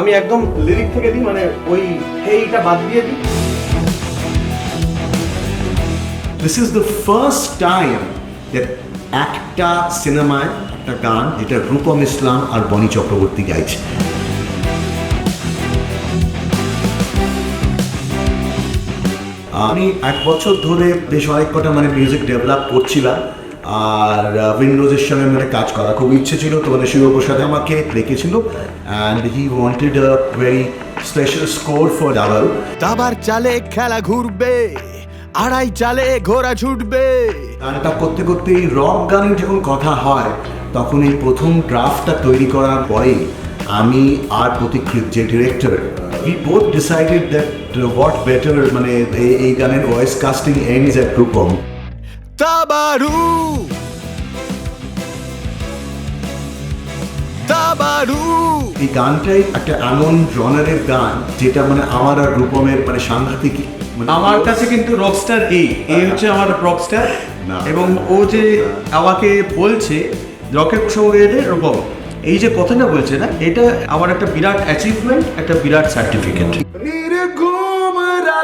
আমি একদম লিরিক থেকে দিই মানে ওই হেইটা বাদ দিয়ে দিই। This is the first time that একটা সিনেমায় একটা গান, যেটা রূপম ইসলাম আর বনি চক্রবর্তী গাইছে। আমি এক বছর ধরে বেশ অনেক কটা মানে মিউজিক ডেভেলপ করছিলাম। আর উইন্ডোজের সঙ্গে মানে কাজ করা খুব ইচ্ছে ছিল। তো মানে শিবপ্রসাদ আমাকে ডেকেছিল। And he wanted a very special score for double দাবার চালে খেলা ঘুরবে আড়াই চালে ঘোড়া ছুটবে গানটা করতে করতে এই রক গানের যখন কথা হয় তখন এই প্রথম ড্রাফটটা তৈরি করার পরে আমি আর প্রতীক্ষিত যে director we both decided that what better মানে এই- গানের voice casting um is a Rupam. তাবারু তাবারু এই গানটাই একটা এমন জনারের গান যেটা মানে আমার আর রূপমের মানে সাংঘাতিক মানে আমার কাছে কিন্তু রকস্টার এই। এই হচ্ছে আমার রকস্টার না। এবং ও যে আমাকে বলছে রকেট সঙ্গে এরকম এই যে কথাটা বলছে না এটা আমার একটা বিরাট অ্যাচিভমেন্ট একটা বিরাট সার্টিফিকেট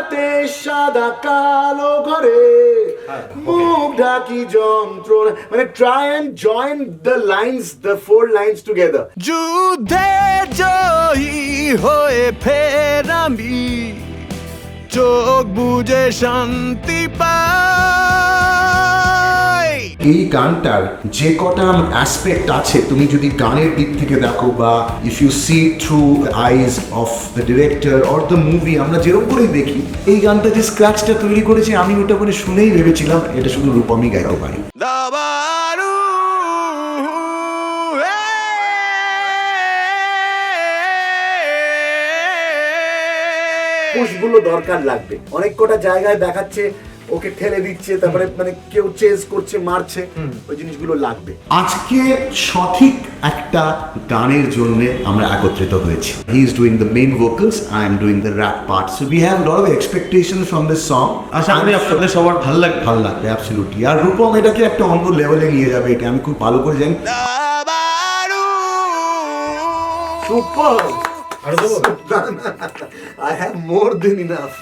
রাতে সাদা কালো ঘরে মুখ ঢাকি যন্ত্রণা মানে try and join the lines the four lines together যুদ্ধে জয়ী হয়ে ফের আমি চোখ বুঝে শান্তি পাই। এই গানটার যে কটা অ্যাসপেক্ট আছে তুমি যদি গানের দিক থেকে দেখো বা if you see through eyes of the director or the movie আমরা যেরকম করেই দেখি এই গানটা যে স্ক্র্যাচটা তৈরি করেছে আমি ওটা মানে শুনেই ভেবেছিলাম এটা শুধু রূপমই গাইতে পারি। পুশগুলো দরকার লাগবে। অনেক কটা জায়গায় দেখাচ্ছে ওকে ঠেলে দিচ্ছে তারপরে মানে কেউ চেজ করছে মারছে ওই জিনিসগুলো লাগবে। আজকে সঠিক একটা গানের জন্য আমরা একত্রিত হয়েছি। He is doing the main vocals I am doing the rap part so we have lot of expectation from this song আশা করি আপনাদের সবার ভালো লাগবে। ভালো লাগবে অ্যাবসলিউটলি আর রূপম এটাকে একটা অন্য লেভেলে নিয়ে যাবে এটা আমি খুব ভালো করে জানি। Super I have more than enough